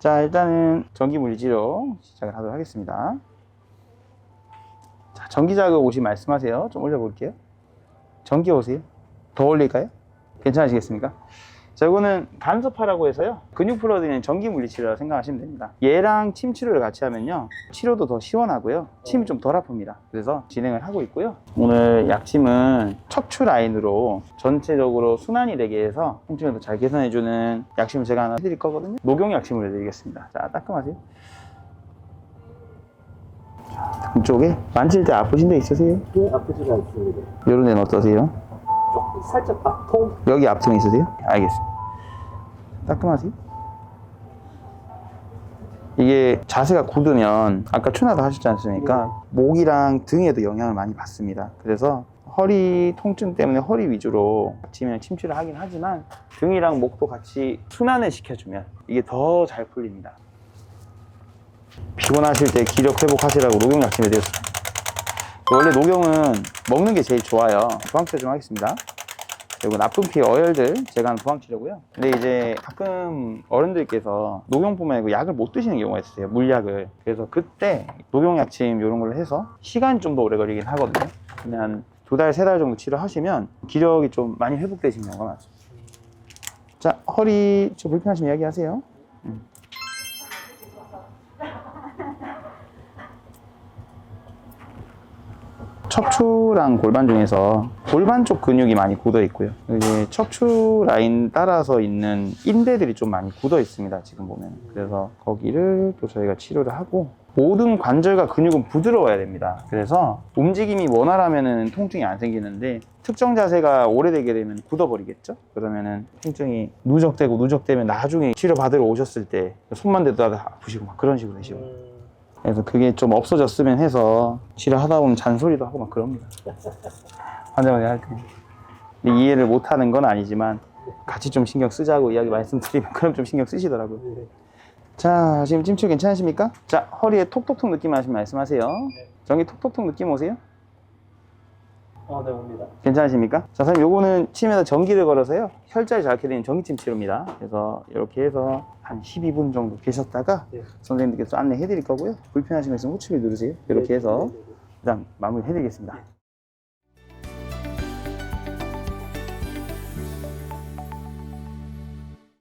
자, 일단은 전기 물리치료 시작을 하도록 하겠습니다. 자, 전기 자극 오시 말씀하세요. 좀 올려볼게요. 전기 오세요. 더 올릴까요? 괜찮으시겠습니까? 자, 이거는 간섭하라고 해서요. 근육 풀어드리는 전기 물리치료라 생각하시면 됩니다. 얘랑 침 치료를 같이 하면요. 치료도 더 시원하고요. 침이 좀 덜 아픕니다. 그래서 진행을 하고 있고요. 오늘 약침은 척추 라인으로 전체적으로 순환이 되게 해서 통증을 더 잘 개선해주는 약침을 제가 하나 해드릴 거거든요. 녹용 약침을 해드리겠습니다. 자, 따끔하세요. 자, 이쪽에 만질 때 아프신 데 있으세요? 네, 아프지가 않습니다. 이런 데는 어떠세요? 살짝 아, 통. 여기 앞통 있으세요? 알겠습니다. 따끔하세요? 이게 자세가 굳으면 아까 추나도 하셨지 않습니까? 목이랑 등에도 영향을 많이 받습니다. 그래서 허리 통증 때문에 허리 위주로 아침에 침치를 하긴 하지만 등이랑 목도 같이 순환을 시켜주면 이게 더 잘 풀립니다. 피곤하실 때 기력 회복하시라고 녹용 약침에 드렸습니다. 원래 녹용은 먹는 게 제일 좋아요. 부항치료 좀 하겠습니다. 그리고 나쁜 피 어혈들 제가 하는 부항 치료고요. 근데 이제 가끔 어른들께서 녹용뿐만 아니고 약을 못 드시는 경우가 있으세요. 물약을. 그래서 그때 녹용약침 이런 걸로 해서 시간이 좀 더 오래 걸리긴 하거든요. 그냥 두 달, 세 달 정도 치료하시면 기력이 좀 많이 회복되시는 경우가 많습니다. 자, 허리 좀 불편하시면 이야기하세요. 음. 척추랑 골반 중에서 골반 쪽 근육이 많이 굳어 있고요. 이제 척추 라인 따라서 있는 인대들이 좀 많이 굳어 있습니다. 지금 보면. 그래서 거기를 또 저희가 치료를 하고 모든 관절과 근육은 부드러워야 됩니다. 그래서 움직임이 원활하면은 통증이 안 생기는데 특정 자세가 오래되게 되면 굳어버리겠죠? 그러면은 통증이 누적되고 누적되면 나중에 치료 받으러 오셨을 때 손만 대도 아프시고 막 그런 식으로 되시고 음, 그래서 그게 좀 없어졌으면 해서 치료하다 보면 잔소리도 하고 막 그럽니다. 환자분이 할 때. 근데 이해를 못 하는 건 아니지만 같이 좀 신경 쓰자고 이야기 말씀드리면 그럼 좀 신경 쓰시더라고요. 네. 자, 지금 찜치 괜찮으십니까? 자, 허리에 톡톡톡 느낌 하시면 말씀하세요. 전기 톡톡톡 느낌 오세요? 아, 네, 옵니다. 괜찮으십니까? 자, 선생님 요거는 침에다 전기를 걸어서요. 혈자리 잘 되는 전기침 치료입니다. 그래서 이렇게 해서 한 12분 정도 계셨다가 네. 선생님들께서 안내해 드릴 거고요. 불편하신 거 있으면 호출을 누르세요. 이렇게 네, 해서 네, 네, 네. 일단 마무리 해 드리겠습니다.